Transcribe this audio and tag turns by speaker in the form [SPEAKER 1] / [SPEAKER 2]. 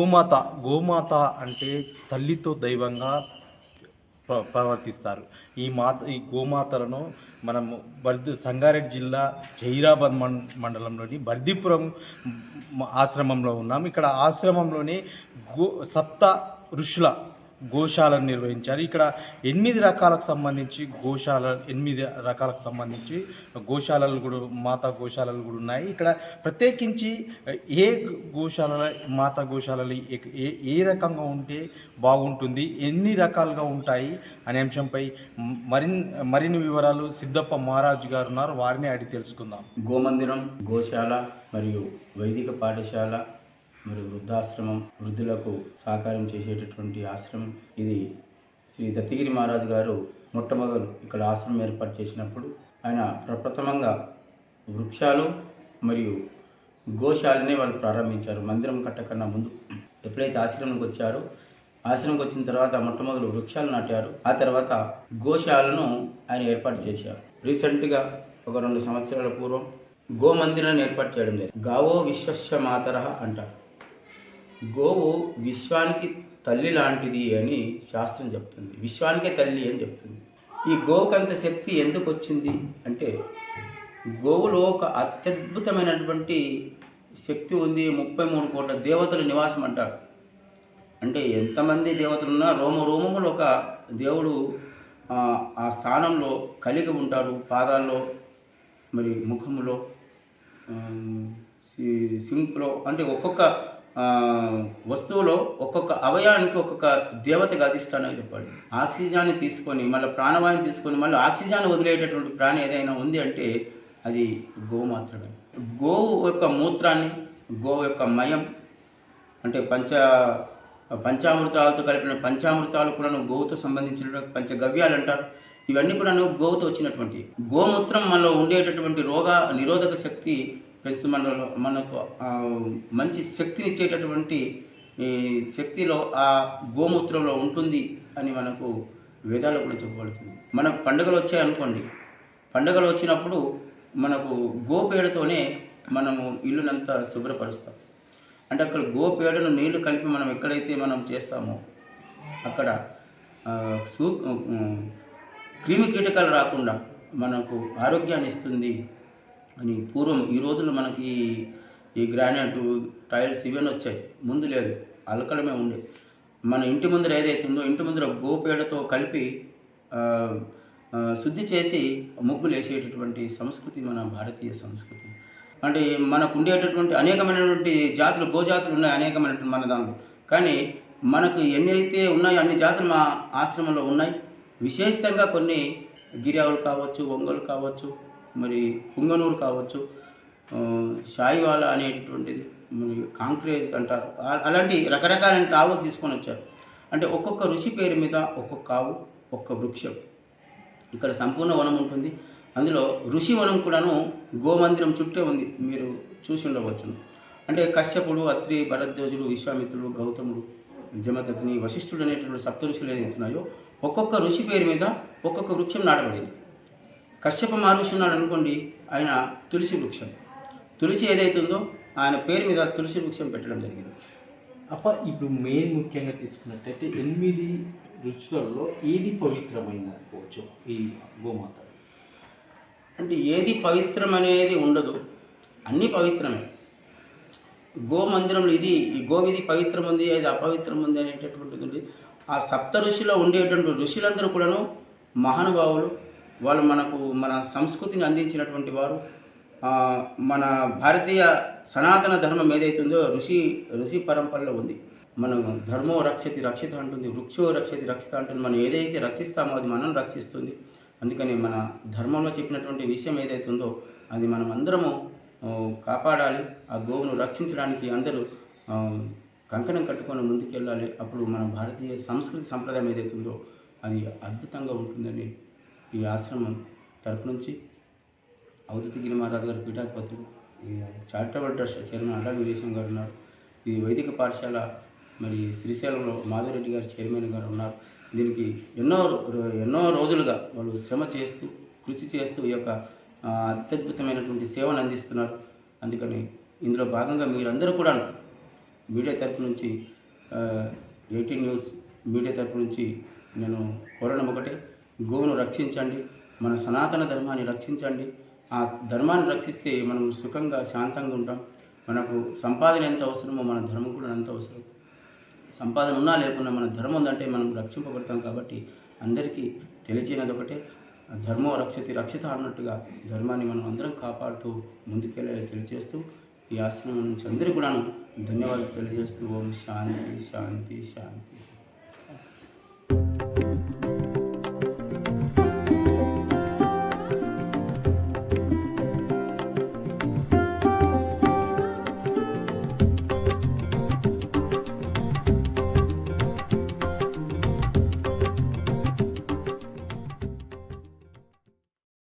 [SPEAKER 1] గోమాత గోమాత అంటే తల్లితో దైవంగా ప్రవర్తిస్తారు. ఈ మాత ఈ గోమాతలను మనము బర్ది సంగారెడ్డి జిల్లా జైరాబాద్ మం మండలంలోని బర్దిపురం ఆశ్రమంలో ఉన్నాం. ఇక్కడ ఆశ్రమంలోని గో సప్త ఋషుల గోశాలను నిర్వహించారు. ఇక్కడ ఎనిమిది రకాలకు సంబంధించి గోశాల ఎనిమిది రకాలకు సంబంధించి గోశాలలు కూడా మాతా గోశాలలు కూడా ఉన్నాయి. ఇక్కడ ప్రత్యేకించి ఏ గోశాల మాతా గోశాలలు ఏ- ఏ ఏ రకంగా ఉంటే బాగుంటుంది ఎన్ని రకాలుగా ఉంటాయి అనే అంశంపై మరిన్ మరిన్ని వివరాలు సిద్ధప్ప మహారాజు గారు ఉన్నారు. వారిని అడిగి తెలుసుకుందాం.
[SPEAKER 2] గోమందిరం గోశాల మరియు వైదిక పాఠశాల మరియు వృద్ధాశ్రమం వృద్ధులకు సహకారం చేసేటటువంటి ఆశ్రమం ఇది. శ్రీ దత్తగిరి మహారాజు గారు మొట్టమొదలు ఇక్కడ ఆశ్రమం ఏర్పాటు చేసినప్పుడు ఆయన ప్రప్రథమంగా వృక్షాలు మరియు గోశాలనే వాళ్ళు ప్రారంభించారు. మందిరం కట్టకన్నా ముందు ఎప్పుడైతే ఆశ్రమంకి వచ్చారో ఆశ్రమంకి వచ్చిన తర్వాత మొట్టమొదలు వృక్షాలు నాటారు. ఆ తర్వాత గోశాలను ఆయన ఏర్పాటు చేశారు. రీసెంట్గా ఒక రెండు సంవత్సరాల పూర్వం గోమందిరాన్ని ఏర్పాటు చేయడం జరిగింది. గావో విశ్వస్య మాతర అంటారు. గోవు విశ్వానికి తల్లి లాంటిది అని శాస్త్రం చెప్తుంది. విశ్వానికే తల్లి అని చెప్తుంది. ఈ గోవుకు అంత శక్తి ఎందుకు వచ్చింది? అంటే గోవులో ఒక అత్యద్భుతమైనటువంటి శక్తి ఉంది. ముప్పై మూడు కోట్ల దేవతల నివాసం అంటారు. అంటే ఎంతమంది దేవతలు ఉన్నా రోమ రోమములు ఒక దేవుడు ఆ, స్థానంలో కలిగి ఉంటారు. పాదాల్లో మరి ముఖములో సింక్లో అంటే ఒక్కొక్క వస్తువులో ఒక్కొక్క అవయానికి ఒక్కొక్క దేవతగా అధిష్టానం చెప్పాడు ఆక్సిజన్ తీసుకొని మళ్ళీ ప్రాణవాయువు తీసుకొని మళ్ళీ ఆక్సిజన్ వదిలేటటువంటి ప్రాణి ఏదైనా ఉంది అంటే అది గోవు మాత్రమే. గోవు యొక్క మూత్రాన్ని గోవు యొక్క మయం అంటే పంచ పంచామృతాలతో కలిపిన పంచామృతాలు కూడా గోవుతో సంబంధించిన పంచగవ్యాలు అంటారు. ఇవన్నీ కూడా గోవుతో వచ్చినటువంటి. గోమూత్రం మనలో ఉండేటటువంటి రోగ నిరోధక శక్తి ప్రస్తుతం మనలో మనకు మంచి శక్తినిచ్చేటటువంటి ఈ శక్తిలో ఆ గోమూత్రంలో ఉంటుంది అని మనకు వేదాలు కూడా చెప్పబడుతుంది. మనకు పండుగలు వచ్చాయనుకోండి పండుగలు వచ్చినప్పుడు మనకు గోపేడతోనే మనము ఇల్లునంతా శుభ్రపరుస్తాం. అంటే అక్కడ గోపేడను నీళ్ళు కలిపి మనం ఎక్కడైతే మనం చేస్తామో అక్కడ సూ క్రిమి కీటకాలు రాకుండా మనకు ఆరోగ్యాన్ని ఇస్తుంది అని పూర్వం ఈ రోజుల్లో మనకి ఈ గ్రానైట్ టైల్స్ ఇవన్నీ వచ్చాయి. ముందు లేదు. అలకడమే ఉండే. మన ఇంటి ముందర ఏదైతే ఉందో ఇంటి ముందర గోపేడతో కలిపి శుద్ధి చేసి ముగ్గులు వేసేటటువంటి సంస్కృతి మన భారతీయ సంస్కృతి. అంటే మనకు ఉండేటటువంటి అనేకమైనటువంటి జాతులు గోజాతులు ఉన్నాయి అనేకమైనటువంటి మన దాంట్లో. కానీ మనకు ఎన్ని అయితే ఉన్నాయో అన్ని జాతులు మా ఆశ్రమంలో ఉన్నాయి. విశేషంగా కొన్ని గిరియావులు కావచ్చు ఒంగోలు కావచ్చు మరి పుంగనూరు కావచ్చు షాయివాలా అనేటటువంటిది మరి కాంక్రేజ్ అంటారు. అలాంటి రకరకాలైన ఆవులు తీసుకొని వచ్చారు. అంటే ఒక్కొక్క ఋషి పేరు మీద ఒక్కొక్క ఆవు ఒక్క వృక్షం. ఇక్కడ సంపూర్ణ వనం ఉంటుంది. అందులో ఋషి వనం కూడాను గోమందిరం చుట్టే ఉంది. మీరు చూసి ఉండవచ్చును అంటే కశ్యపుడు అత్రి భరద్వాజుడు విశ్వామిత్రుడు గౌతముడు జమదగ్ని వశిష్ఠుడు అనేటువంటి సప్త ఋషులు ఏదైతున్నాయో ఒక్కొక్క ఋషి పేరు మీద ఒక్కొక్క వృక్షం నాటబడింది. కశ్యప మహర్షి ఉన్నాడు అనుకోండి ఆయన తులసి వృక్షం. తులసి ఏదైతే ఉందో ఆయన పేరు మీద తులసి వృక్షం పెట్టడం జరిగింది.
[SPEAKER 1] అప్ప ఇప్పుడు మెయిన్ ముఖ్యంగా తీసుకున్నట్టయితే ఎనిమిది రుచులలో ఏది పవిత్రమైంది అనుకోవచ్చు ఈ గోమాత?
[SPEAKER 2] అంటే ఏది పవిత్రం అనేది ఉండదు అన్నీ పవిత్రమే. గోమందిరంలో ఇది ఈ గోవిధి పవిత్రం ఉంది ఇది అపవిత్రం ఉంది అనేటటువంటిది ఉంది. ఆ సప్త ఋషిలో ఉండేటువంటి ఋషులందరూ కూడాను మహానుభావులు వాళ్ళు మనకు మన సంస్కృతిని అందించినటువంటి వారు మన భారతీయ సనాతన ధర్మం ఏదైతే ఉందో ఋషి ఋషి పరంపరలో ఉంది. మనం ధర్మో రక్షతి రక్షిత అంటుంది వృక్షో రక్షతి రక్షిత అంటుంది మనం ఏదైతే రక్షిస్తామో అది మనం రక్షిస్తుంది. అందుకని మన ధర్మంలో చెప్పినటువంటి విషయం ఏదైతే ఉందో అది మనం అందరము కాపాడాలి ఆ గోవును రక్షించడానికి అందరూ కంకణం కట్టుకొని ముందుకెళ్ళాలి. అప్పుడు మన భారతీయ సంస్కృతి సంప్రదాయం ఏదైతే ఉందో అది అద్భుతంగా ఉంటుందని ఈ ఆశ్రమం తరపు నుంచి అవధూతగిరి మహారాజు గారి పీఠాధిపతులు ఈ charitable trust chairman Adda Veeresham గారు ఉన్నారు. ఈ వైదిక పాఠశాల మరి శ్రీశైలంలో మాధవరెడ్డి గారు చైర్మన్ గారు ఉన్నారు. దీనికి ఎన్నో రో- ఎన్నో రోజులుగా వాళ్ళు శ్రమ చేస్తూ కృషి చేస్తూ ఈ యొక్క అత్యద్భుతమైనటువంటి సేవను అందిస్తున్నారు. అందుకని ఇందులో భాగంగా మీరందరూ కూడా మీడియా తరపు నుంచి ఎయిటీన్ న్యూస్ మీడియా తరపు నుంచి నేను కోరడం ఒకటే. గోవును రక్షించండి మన సనాతన ధర్మాన్ని రక్షించండి. ఆ ధర్మాన్ని రక్షిస్తే మనం సుఖంగా శాంతంగా ఉంటాం. మనకు సంపాదన ఎంత అవసరమో మన ధర్మం కూడా ఎంత అవసరం. సంపాదన ఉన్నా లేకున్నా మన ధర్మం ఉందంటే మనం రక్షింపబడతాం కాబట్టి అందరికీ తెలియజేయనది ఒకటే. ధర్మం రక్షతి రక్షిత అన్నట్టుగా ధర్మాన్ని మనం అందరం కాపాడుతూ ముందుకెళ్ళాలి తెలియజేస్తూ ఈ ఆశ్రమం నుంచి అందరికీ కూడా ధన్యవాదాలు తెలియజేస్తూ. ఓం శాంతి శాంతి శాంతి.